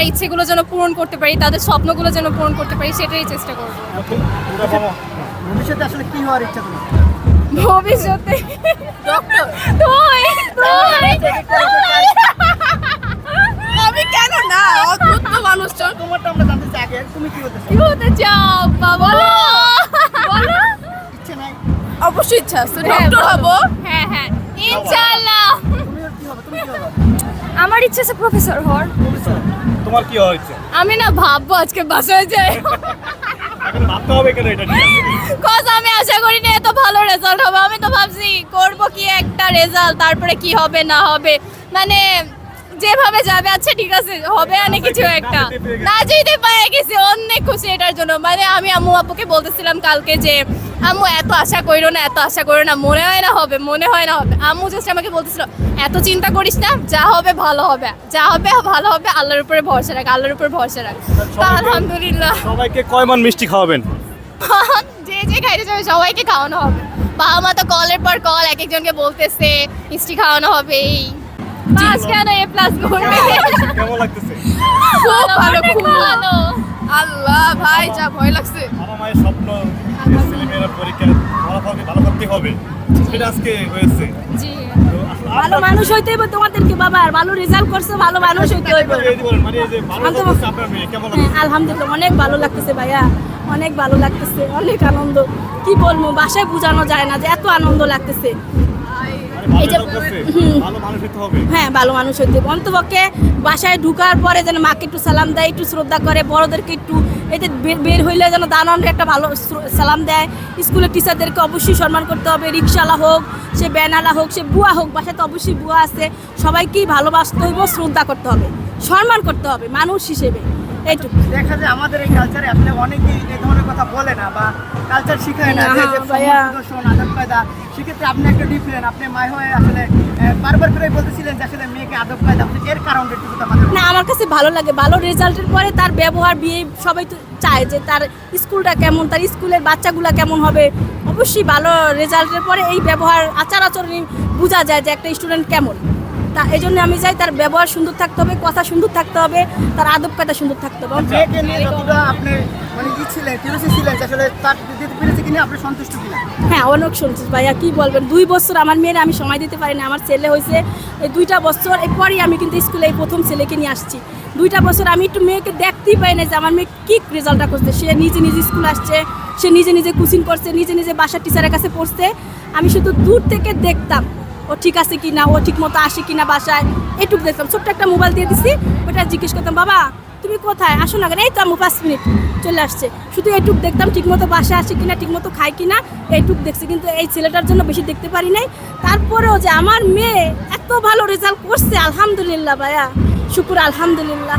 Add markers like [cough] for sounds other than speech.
মার ইচ্ছেগুলো যেন পূরণ করতে পারি তাদের স্বপ্নগুলো যেন পূরণ করতে পারি সেটাই চেষ্টা করব। ভবিষ্যতে আসলে কি হওয়ার ইচ্ছা তোমার? ভবিষ্যতে? ডক্টর তুই তুই আমি কেন না? অদ্ভুত তো মানুষজন। তোমারটা আমরা জানতে চাই আগে তুমি কি হতে কি হতে চাও? বাবা বলো। ইচ্ছে নাই? অবশ্যই ইচ্ছা আছে। হ্যাঁ, ডক্টর বলো। হব। আমার ইচ্ছে আছে প্রফেসর হওয়ার। তোমার কি হয়েছে ইচ্ছে? আমি না ভাববো আজকে বাসায় যাই এখন ভাবতে হবে কেন এটা? কজ আমি আশা করি না এত ভালো রেজাল্ট হবে। আমি তো ভাবছি করব কি একটা রেজাল্ট তারপরে কি হবে না হবে? মানে যেভাবে যাবে আচ্ছা ঠিক আছে হবে না কিছু একটা। না যেতে পারে গেছি। অনেক খুশি এটার জন্য। মানে আমি আম্মু আপুকে বলতেছিলাম কালকে যে আম্মু এত আশা কইরো না এত আশা করো না মনে হয় না হবে মনে হয় না হবে। আম্মু জাস্ট আমাকে বলতেছিল এত চিন্তা করিস না যা হবে ভালো হবে যা হবে ভালো হবে আল্লাহর উপরে ভরসা রাখ আল্লাহর উপরে ভরসা রাখ। তা আলহামদুলিল্লাহ। সবাইকে কয় মান মিষ্টি খাওয়াবেন? [laughs] যে যে খাইতে যাবে সবাইকে খাওয়ানো হবে। বাবা মা তো কলের পর কল এক একজনকে বলতেছে মিষ্টি খাওয়ানো হবে এই কেন এ প্লাস করবে। কেমন লাগতেছে? খুব ভালো খুব ভালো। আল্লাহ ভাই যা ভয় লাগছে। বাবা মায়ের স্বপ্ন ছেলেমেয়েরা ফলাফলকে ভালো করতে হবে সেটা আজকে হয়েছে। জি। ভালো মানুষ হইতে হইব তোমাদেরকে বাবা। আর ভালো রেজাল্ট করছ ভালো মানুষ হইতে বলেন, মানে এই যে ভালো আমি তো- করতেছে আপনার মেয়ে কেমন হ্যাঁ, আলহামদুলিল্লাহ অনেক ভালো লাগতেছে ভাইয়া। অনেক ভালো লাগতেছে অনেক আনন্দ। কি বলব বাসায় বোঝানো যায় না যে এত আনন্দ লাগতেছে। হ্যাঁ ভালো মানুষ হইতে হবে। অন্তপক্ষে বাসায় ঢুকার পরে যেন মাকে একটু সালাম দেয় একটু শ্রদ্ধা করে বড়দেরকে একটু এতে বের- বের হইলে যেন দাননকে একটা ভালো সালাম দেয়। স্কুলের টিচারদেরকে অবশ্যই সম্মান করতে হবে। রিক্সাওয়ালা হোক সে ব্যানালা হোক সে বুয়া হোক বাসায় তো অবশ্যই বুয়া আছে। সবাইকেই ভালোবাসতে হইব শ্রদ্ধা করতে হবে। সম্মান করতে হবে মানুষ হিসেবে। এইটুকু দেখা যায় আমাদের এই কালচারে আসলে অনেকেই এই ধরনের কথা বলে না বা কালচার শিখায় না। যে না, ভাইয়া। আদব কায়দা সেক্ষেত্রে আপনি একটা ডিফারেন্ট আপনি মায় হয়ে আসলে বারবার করে বলতেছিলেন যে আসলে মেয়েকে আদব কায়দা আপনি এর কারণটা একটু না আমার কাছে ভালো লাগে। ভালো রেজাল্টের পরে তার ব্যবহার বিয়ে সবাই তো চায় যে তার স্কুলটা কেমন তার স্কুলের বাচ্চাগুলা কেমন হবে। অবশ্যই ভালো রেজাল্টের পরে এই ব্যবহার আচার আচরণ বোঝা যায় যে একটা স্টুডেন্ট কেমন। তা এই জন্য আমি চাই তার ব্যবহার সুন্দর থাকতে হবে কথা সুন্দর থাকতে হবে তার আদব কায়দা সুন্দর থাকতে হবে। মেয়েকে নিয়ে যতটা আপনি মানে ই ছিলেন কিরসি ছিলেন আসলে তার দিতে পেরেছে কিনা আপনি সন্তুষ্ট কিনা? হ্যাঁ অনেক শুনছিস ভাইয়া কি বলবেন? দুই বছর আমার মেয়ের আমি সময় দিতে পারি না আমার ছেলে হয়েছে। এই দুইটা বছর এরপরই আমি কিন্তু স্কুলে এই প্রথম ছেলেকে নিয়ে আসছি। দুইটা বছর আমি একটু মেয়েকে দেখতেই পাই না যে আমার মেয়ে কী রেজাল্টটা করছে। সে নিজে নিজে স্কুল আসছে সে নিজে নিজে কোচিং করছে নিজে নিজে বাসার টিচারের কাছে পড়ছে। আমি শুধু দূর থেকে দেখতাম। ও ঠিক আছে কি না ও ঠিক মতো আসে কি না বাসায়, এটুকু দেখতাম ছোট্ট একটা মোবাইল দিয়ে দিছি ওটা জিজ্ঞেস করতাম, বাবা, তুমি কোথায়? আসো না এই তো আমি পাঁচ মিনিট চলে আসছে। শুধু এইটুক দেখতাম, ঠিকমতো বাসা আসে কিনা, ঠিকমতো খায় কিনা এইটুক দেখছি। কিন্তু এই ছেলেটার জন্য বেশি দেখতে পারি নাই। তারপরেও যে আমার মেয়ে এত ভালো রেজাল্ট করছে, আলহামদুলিল্লাহ ভাইয়া। শুকুর, আলহামদুলিল্লাহ।